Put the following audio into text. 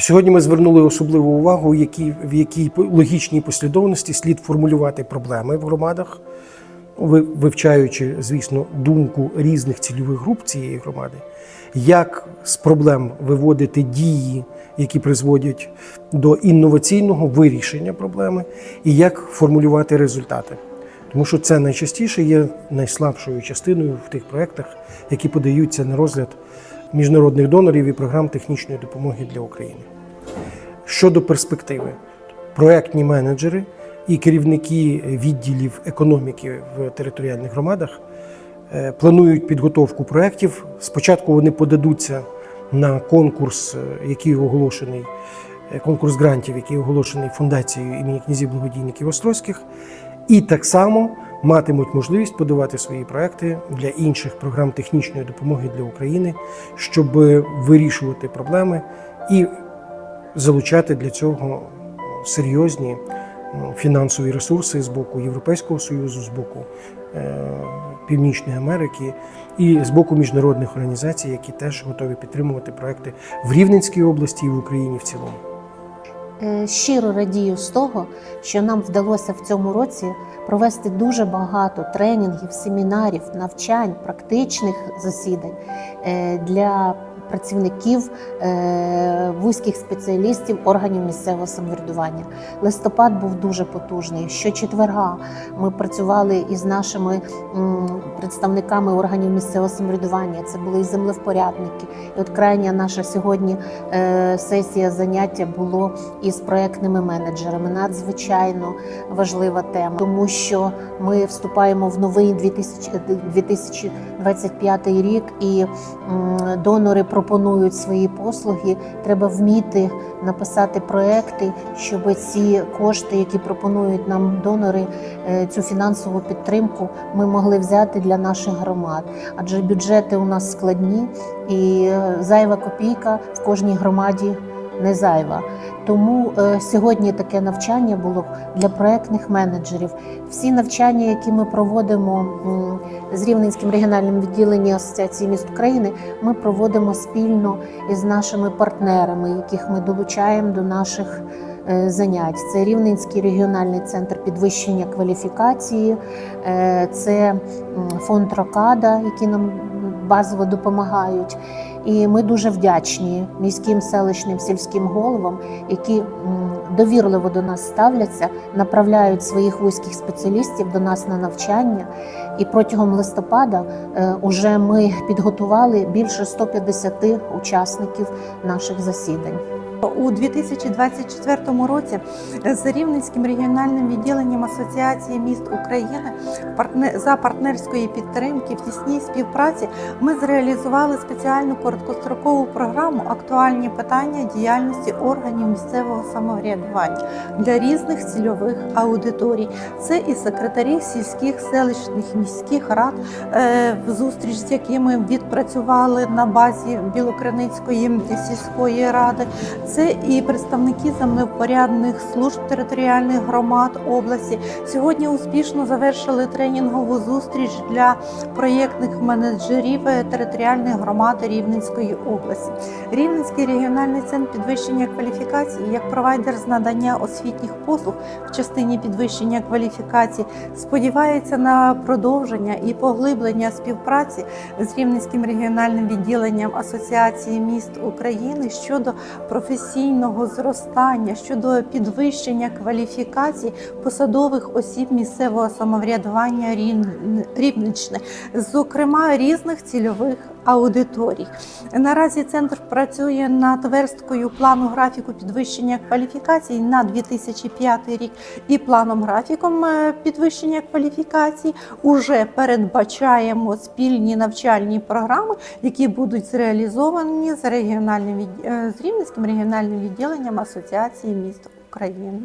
Сьогодні ми звернули особливу увагу, які, в якій логічній послідовності слід формулювати проблеми в громадах, вивчаючи, звісно, думку різних цільових груп цієї громади, як з проблем виводити дії, які призводять до інноваційного вирішення проблеми, і як формулювати результати. Тому що це найчастіше є найслабшою частиною в тих проєктах, які подаються на розгляд міжнародних донорів і програм технічної допомоги для України. Щодо перспективи, проектні менеджери і керівники відділів економіки в територіальних громадах е, планують підготовку проєктів. Спочатку вони подадуться на конкурс, е, який оголошений, е, конкурс грантів, який оголошений фундацією імені князів благодійників Острозьких, і так само матимуть можливість подавати свої проекти для інших програм технічної допомоги для України, щоб вирішувати проблеми і залучати для цього серйозні фінансові ресурси з боку Європейського Союзу, з боку е, Північної Америки і з боку міжнародних організацій, які теж готові підтримувати проекти в Рівненській області і в Україні в цілому. Е, Щиро радію з того, що нам вдалося в цьому році провести дуже багато тренінгів, семінарів, навчань, практичних засідань е, для працівників е, вузьких спеціалістів органів місцевого самоврядування. Листопад був дуже потужний. Щочетверга ми працювали із нашими представниками органів місцевого самоврядування. Це були і землевпорядники. І от крайня наша сьогодні е, сесія заняття було із проектними менеджерами. Надзвичайно важлива тема, тому що ми вступаємо в новий 2000 2025 рік, і донори пропонують свої послуги. Треба вміти написати проекти, щоб ці кошти, які пропонують нам донори, е, цю фінансову підтримку, ми могли взяти для наших громад. Адже бюджети у нас складні, і е, зайва копійка в кожній громаді не зайва. Тому е, сьогодні таке навчання було для проектних менеджерів. Всі навчання, які ми проводимо з Рівненським регіональним відділенням Асоціації міст України, ми проводимо спільно із нашими партнерами, яких ми долучаємо до наших е, занять. Це Рівненський регіональний центр підвищення кваліфікації, е, це фонд Рокада, які нам базово допомагають. І ми дуже вдячні міським селищним сільським головам, які довірливо до нас ставляться, направляють своїх вузьких спеціалістів до нас на навчання. І протягом листопада вже уже ми підготували більше 150 учасників наших засідань. У 2024 році з Рівненським регіональним відділенням Асоціації міст України за партнерської підтримки в тісній співпраці ми зреалізували спеціальну короткострокову програму Актуальні питання діяльності органів місцевого самоврядування для різних цільових аудиторій. Це і секретарі сільських селищних міських рад, е, в зустріч з якими відпрацювали на базі Білокриницької сільської ради. Це і представники землевпорядних служб територіальних громад області. Сьогодні успішно завершили тренінгову зустріч для проєктних менеджерів територіальних громад Рівненської області. Рівненський регіональний центр підвищення кваліфікації як провайдер з надання освітніх послуг в частині підвищення кваліфікації сподівається на продовження і поглиблення співпраці з Рівненським регіональним відділенням Асоціації міст України щодо професійного зростання, щодо підвищення кваліфікацій посадових осіб місцевого самоврядування Рівн- Рівненщини, зокрема різних цільових аудиторій. Наразі центр працює над версткою плану графіку підвищення кваліфікацій на 2005 рік і планом графіком е, підвищення кваліфікацій уже передбачаємо спільні навчальні програми, які будуть зреалізовані з регіональним е, з Рівненським регіональним відділенням Асоціації міст України.